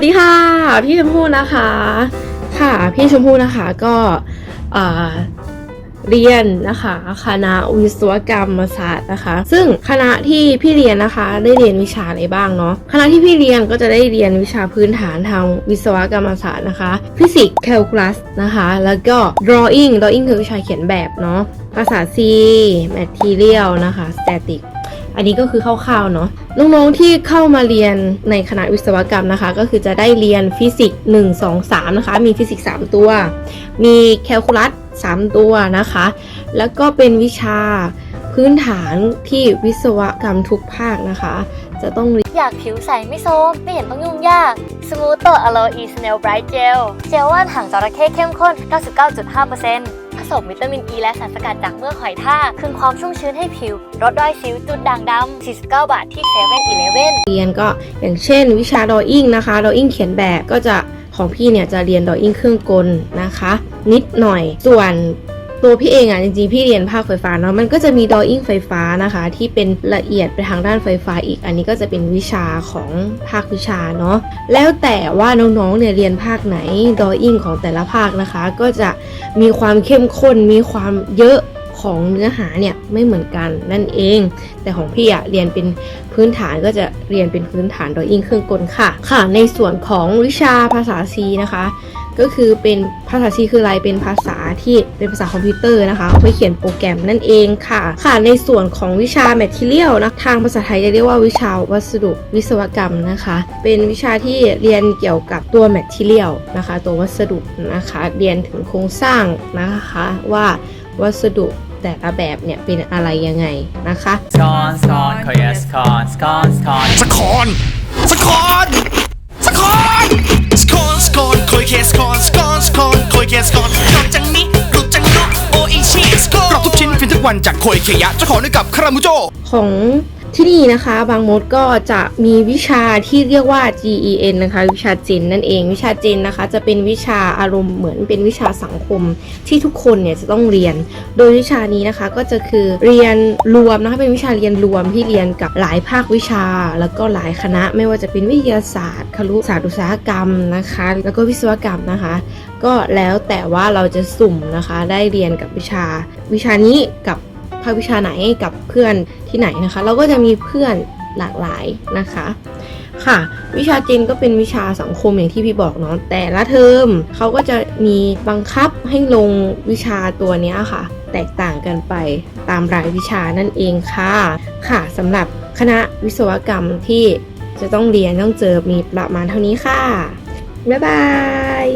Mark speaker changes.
Speaker 1: วัสดีค่ะ พี่ชมพู่นะคะ ค่ะ พี่ชมพู่นะคะก็เอ่อเรียนนะคะคณะวิศวกรรมศาสตร์นะคะ ซึ่งคณะที่พี่เรียนนะคะ ได้เรียนวิชาอะไรบ้างเนาะคณะที่พี่เรียนก็จะได้เรียนวิชาพื้นฐานทางวิศวกรรมศาสตร์นะคะ ฟิสิกส์แคลคูลัสนะคะ แล้วก็ drawing drawing คือวิชาเขียนแบบเนาะภาษา C material นะคะ static อันนี้ก็คือคร่าวๆเนาะน้องๆที่เข้ามาเรียนในคณะวิศวกรรมนะคะ ก็คือจะได้เรียนฟิสิกส์1 2 3 นะคะ มีฟิสิกส์3ตัว มีแคลคูลัส3ตัวนะคะ แล้วก็เป็นวิชาพื้นฐานที่วิศวกรรมทุกภาคนะคะ จะต้อง
Speaker 2: อยากผิวใสไม่โซมไม่เห็นต้องยุ่งยาก Smooth อ Aloe e Snail Bright Gel เจลว่านหางจระเข้เข้มข้น 99.5% สมวิตามินอ e ีและสารสกัดจากเมือกหอยทากคืนความชุ่มชื้นให้ผิว ลดรอยสิวจุดด่างดำ 49 บาทที่เซเว่นอี
Speaker 1: เลเวนเรียนก็อย่างเช่น วิชาดออิ่งนะคะดออิ่งเขียนแบบก็จะของพี่เนี่ยจะเรียนดออิ่งเครื่องกลนะคะ นิดหน่อยส่วน ตัวพี่เองอะจริงๆพี่เรียนภาคไฟฟ้าเนาะมันก็จะมี drawing ไฟฟ้านะคะ ที่เป็นละเอียดไปทางด้านไฟฟ้าอีก อันนี้ก็จะเป็นวิชาของภาควิชาเนาะแล้วแต่ว่าน้องๆเนี่ยเรียนภาคไหน drawing ของแต่ละภาคนะคะ ก็จะมีความเข้มข้นมีความเยอะของเนื้อหาเนี่ยไม่เหมือนกันนั่นเอง แต่ของพี่อะเรียนเป็นพื้นฐานก็จะเรียนเป็นพื้นฐาน drawing เครื่องกลค่ะ ค่ะ ในส่วนของวิชาภาษา C นะคะ ก็คือเป็นภาษา C คืออะไรเป็นภาษาที่เป็นภาษาคอมพิวเตอร์นะคะเอาไว้เขียนโปรแกรมนั่นเองค่ะ ค่ะในส่วนของวิชา material นะทางภาษาไทยจะเรียกว่าวิชาวัสดุวิศวกรรมนะคะ เป็นวิชาที่เรียนเกี่ยวกับตัว material นะคะ ตัววัสดุนะคะ เรียนถึงโครงสร้างนะคะว่าวัสดุแต่ละแบบเนี่ยเป็นอะไรยังไงนะคะ
Speaker 3: Scone, scone, oh yes, scone, scone, scone.
Speaker 4: สคอนสคอนส วันจากโคยเคยะเจ้าของด้วยกับคารามุโจ
Speaker 1: ของ ที่นี่นะคะบางมดก็จะมีวิชาที่เรียกว่า GEN นะคะวิชาจินนั่นเองวิชาจินนะคะ จะเป็นวิชาอารมณ์เหมือนเป็นวิชาสังคมที่ทุกคนเนี่ยจะต้องเรียน โดยวิชานี้นะคะก็จะคือเรียนรวมนะคะเป็นวิชาเรียนรวมที่เรียนกับหลายภาควิชา แล้วก็หลายคณะ ไม่ว่าจะเป็นวิทยาศาสตร์ครุศาสตร์อุตสาหกรรมนะคะ แล้วก็วิศวกรรมนะคะ ก็แล้วแต่ว่าเราจะสุ่มนะคะได้เรียนกับวิชาวิชานี้กับาควิชาไหนกับเพื่อนที่ไหนนะคะ เราก็จะมีเพื่อนหลากหลายนะคะค่ะ วิชาจีนก็เป็นวิชาสังคมอย่างที่พี่บอกเนาะแต่ละเทอมเขาก็จะมีบังคับให้ลงวิชาตัวนี้ค่ะ แตกต่างกันไปตามรายวิชานั่นเองค่ะค่ะสำหรับคณะวิศวกรรมที่จะต้องเรียนต้องเจอมีประมาณเท่านี้ค่ะ บ๊ายบาย